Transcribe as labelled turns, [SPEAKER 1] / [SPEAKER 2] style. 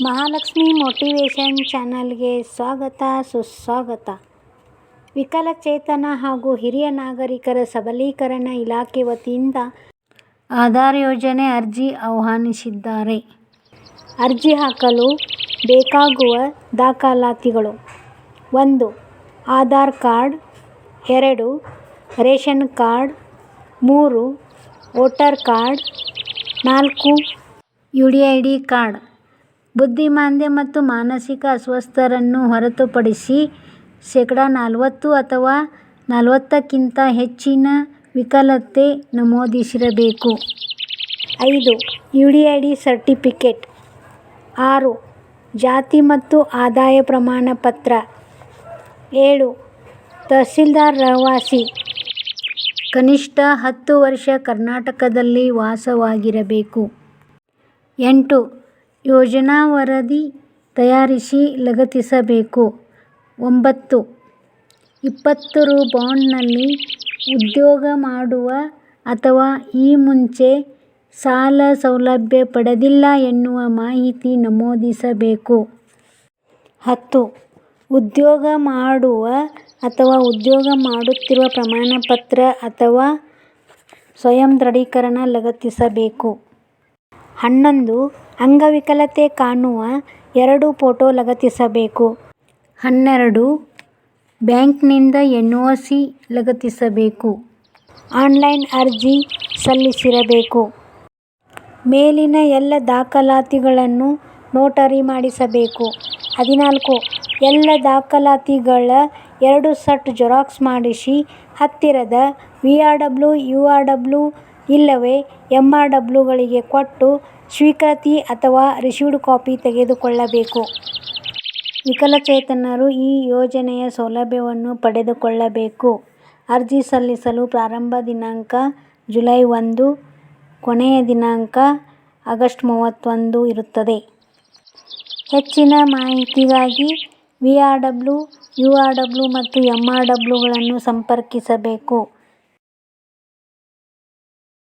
[SPEAKER 1] Mahalakshmi motivation ಚಾನಲ್ಗೆ ಸ್ವಾಗತ, ಸುಸ್ವಾಗತ. ವಿಕಲಚೇತನ ಹಾಗೂ ಹಿರಿಯ ನಾಗರಿಕರ ಸಬಲೀಕರಣ ಇಲಾಖೆ ವತಿಯಿಂದ ಆಧಾರ್ ಯೋಜನೆ ಅರ್ಜಿ ಆಹ್ವಾನಿಸಿದ್ದಾರೆ. ಅರ್ಜಿ ಹಾಕಲು ಬೇಕಾಗುವ ದಾಖಲಾತಿಗಳು ಒಂದು, ಆಧಾರ್ ಕಾರ್ಡ್, ಎರಡು, ರೇಷನ್ ಕಾರ್ಡ್, ಮೂರು, ವೋಟರ್ ಕಾರ್ಡ್, ನಾಲ್ಕು, U D I D card. ಬುದ್ಧಿಮಾಂದ್ಯ ಮತ್ತು ಮಾನಸಿಕ ಅಸ್ವಸ್ಥರನ್ನು ಹೊರತುಪಡಿಸಿ ಶೇಕಡಾ ನಲವತ್ತು ಅಥವಾ ನಲವತ್ತಕ್ಕಿಂತ ಹೆಚ್ಚಿನ ವಿಕಲತೆ ನಮೂದಿಸಿರಬೇಕು. ಐದು U D I D certificate. ಆರು, ಜಾತಿ ಮತ್ತು ಆದಾಯ ಪ್ರಮಾಣ ಪತ್ರ. ಏಳು, ತಹಸೀಲ್ದಾರ್ ರಹವಾಸಿ. ಕನಿಷ್ಠ ಹತ್ತು ವರ್ಷ ಕರ್ನಾಟಕದಲ್ಲಿ ವಾಸವಾಗಿರಬೇಕು. ಎಂಟು ಯೋಜನಾ ವರದಿ ತಯಾರಿಸಿ ಲಗತ್ತಿಸಬೇಕು. ಒಂಬತ್ತು. ಇಪ್ಪತ್ತು ರು ಬಾಂಡ್ನಲ್ಲಿ ಉದ್ಯೋಗ ಮಾಡುವ ಅಥವಾ ಈ ಮುಂಚೆ ಸಾಲ ಸೌಲಭ್ಯ ಪಡೆದಿಲ್ಲ ಎನ್ನುವ ಮಾಹಿತಿ ನಮೂದಿಸಬೇಕು. ಹತ್ತು. ಉದ್ಯೋಗ ಮಾಡುವ ಅಥವಾ ಉದ್ಯೋಗ ಮಾಡುತ್ತಿರುವ ಪ್ರಮಾಣಪತ್ರ ಅಥವಾ ಸ್ವಯಂ ದೃಢೀಕರಣ ಲಗತ್ತಿಸಬೇಕು. ಹನ್ನೊಂದು ಅಂಗವಿಕಲತೆ ಕಾಣುವ ಎರಡು ಫೋಟೋ ಲಗತ್ತಿಸಬೇಕು. ಹನ್ನೆರಡು ಬ್ಯಾಂಕ್ನಿಂದ ಎನ್ ಒ ಸಿ ಲಗತ್ತಿಸಬೇಕು. ಆನ್ಲೈನ್ ಅರ್ಜಿ ಸಲ್ಲಿಸಿರಬೇಕು. ಮೇಲಿನ ಎಲ್ಲ ದಾಖಲಾತಿಗಳನ್ನು ನೋಟರಿ ಮಾಡಿಸಬೇಕು. ಹದಿನಾಲ್ಕು ಎಲ್ಲ ದಾಖಲಾತಿಗಳ ಎರಡು ಸೆಟ್ ಜೆರಾಕ್ಸ್ ಮಾಡಿಸಿ ಹತ್ತಿರದ V R W, U R W ಇಲ್ಲವೇ ಎಂ ಆರ್ ಡಬ್ಲ್ಯೂಗಳಿಗೆ ಕೊಟ್ಟು ಸ್ವೀಕೃತಿ ಅಥವಾ ರಿಸೀವ್ಡ್ ಕಾಪಿ ತೆಗೆದುಕೊಳ್ಳಬೇಕು. ವಿಕಲಚೇತನರು ಈ ಯೋಜನೆಯ ಸೌಲಭ್ಯವನ್ನು ಪಡೆದುಕೊಳ್ಳಬೇಕು. ಅರ್ಜಿ ಸಲ್ಲಿಸಲು ಪ್ರಾರಂಭ ದಿನಾಂಕ ಜುಲೈ ಒಂದು, ಕೊನೆಯ ದಿನಾಂಕ ಆಗಸ್ಟ್ ಮೂವತ್ತೊಂದು ಇರುತ್ತದೆ. ಹೆಚ್ಚಿನ ಮಾಹಿತಿಗಾಗಿ V R W, U R W ಮತ್ತು ಎಂ ಆರ್ ಡಬ್ಲ್ಯೂಗಳನ್ನು ಸಂಪರ್ಕಿಸಬೇಕು.